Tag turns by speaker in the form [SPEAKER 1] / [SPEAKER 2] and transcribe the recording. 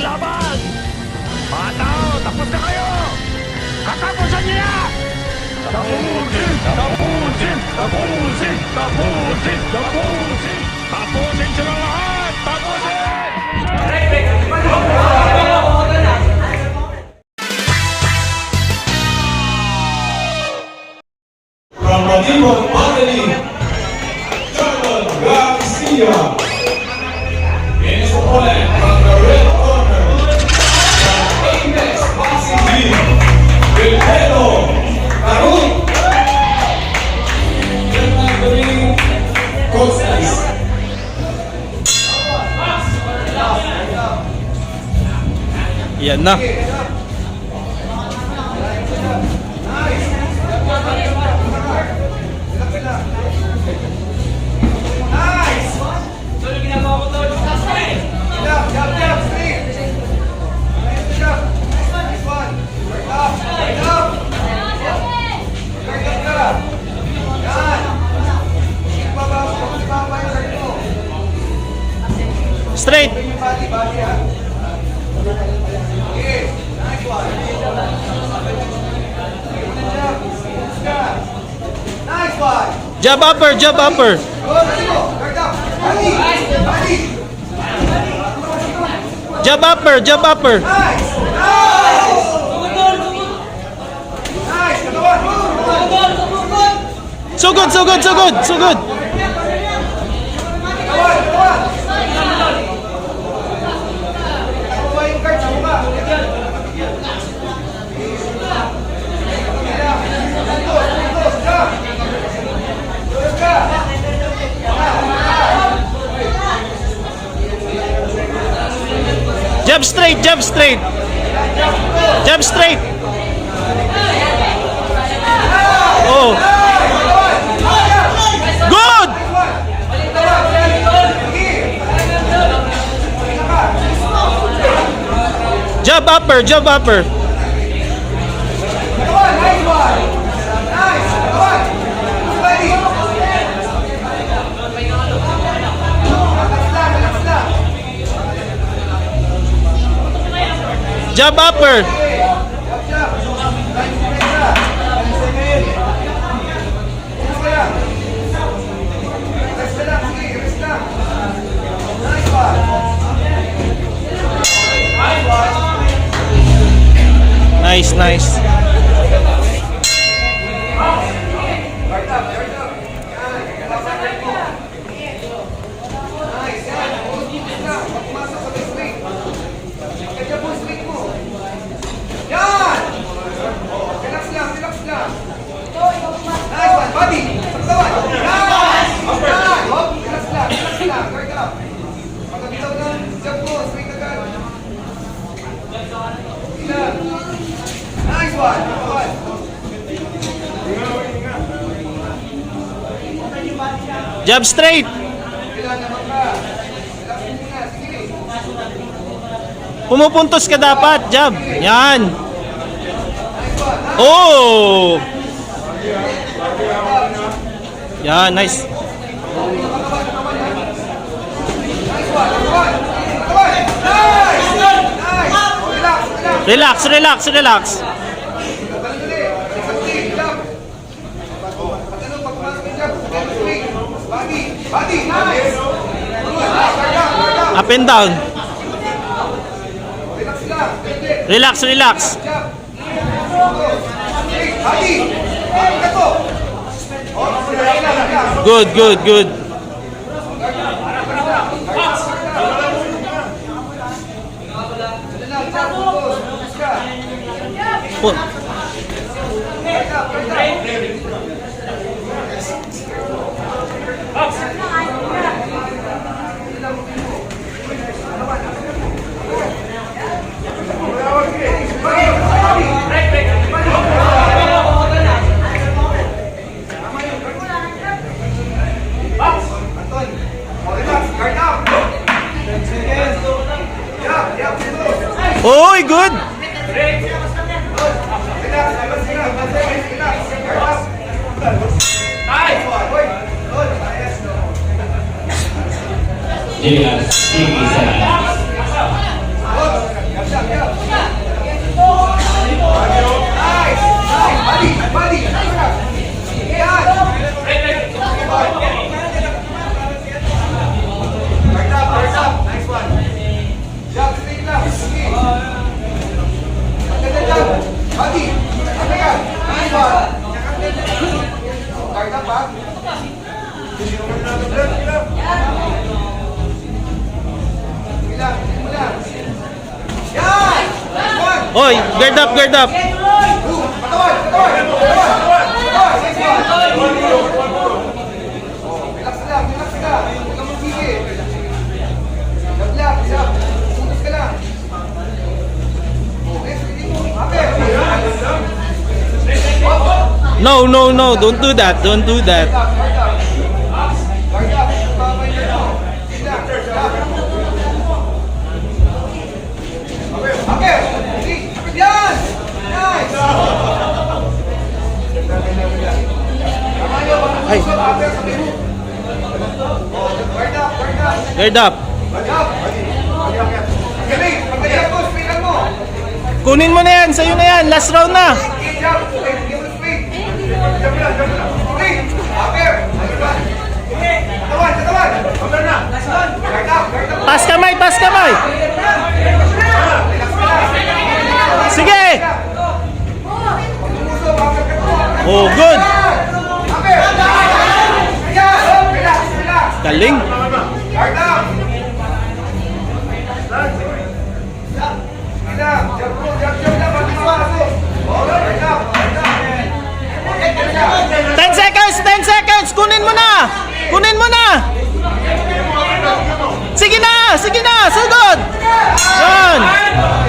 [SPEAKER 1] maglaban! Mga tao, tapos na kayo! Katapusan niyo na! Tapusin! Tapusin! Tapusin! Tapusin! Tapusin! Tapusin sila lahat! Tapusin!
[SPEAKER 2] From Madimon Anthony, John Garcia. In his
[SPEAKER 3] Yan na. Jab upper, jab upper. Jab upper, jab upper. So good, so good, so good, so good. Jab straight, jab straight. Jab straight. Oh. Good! Jab upper, jab upper. Jab upper. Nice, nice.
[SPEAKER 4] Yan! Relax lang, relax lang. Nice one, body. Pagkawan. Yan! Yan! Hop, relax lang, relax lang. Guard up. Pagkabitaw ng jump mo, swing agad. Ilan. Nice one. Pagkawan.
[SPEAKER 3] Jab straight.
[SPEAKER 4] Ilan naman ka. Relax muna, sige.
[SPEAKER 3] Pumupuntos ka dapat. Jab. Yan. Oh! Yan, nice.
[SPEAKER 4] Relax, relax.
[SPEAKER 3] Relax, relax, relax.
[SPEAKER 4] Dali, exactly, jump. Pag Good,
[SPEAKER 3] good, good.
[SPEAKER 4] Dali
[SPEAKER 3] Oy, good.
[SPEAKER 4] Relax, relax, relax, relax.
[SPEAKER 3] Hoy, guard up, guard up. No, no, no, don't do that, don't do that.
[SPEAKER 4] Guard up.
[SPEAKER 3] Kunin mo na yan, sa'yo na yan, last round na. Pas kamay, pas kamay. Sige. Oh, good. Galing. seconds, 10 seconds. Kunin mo na. Kunin mo na. Sige na, sige na. Sugod. Yan.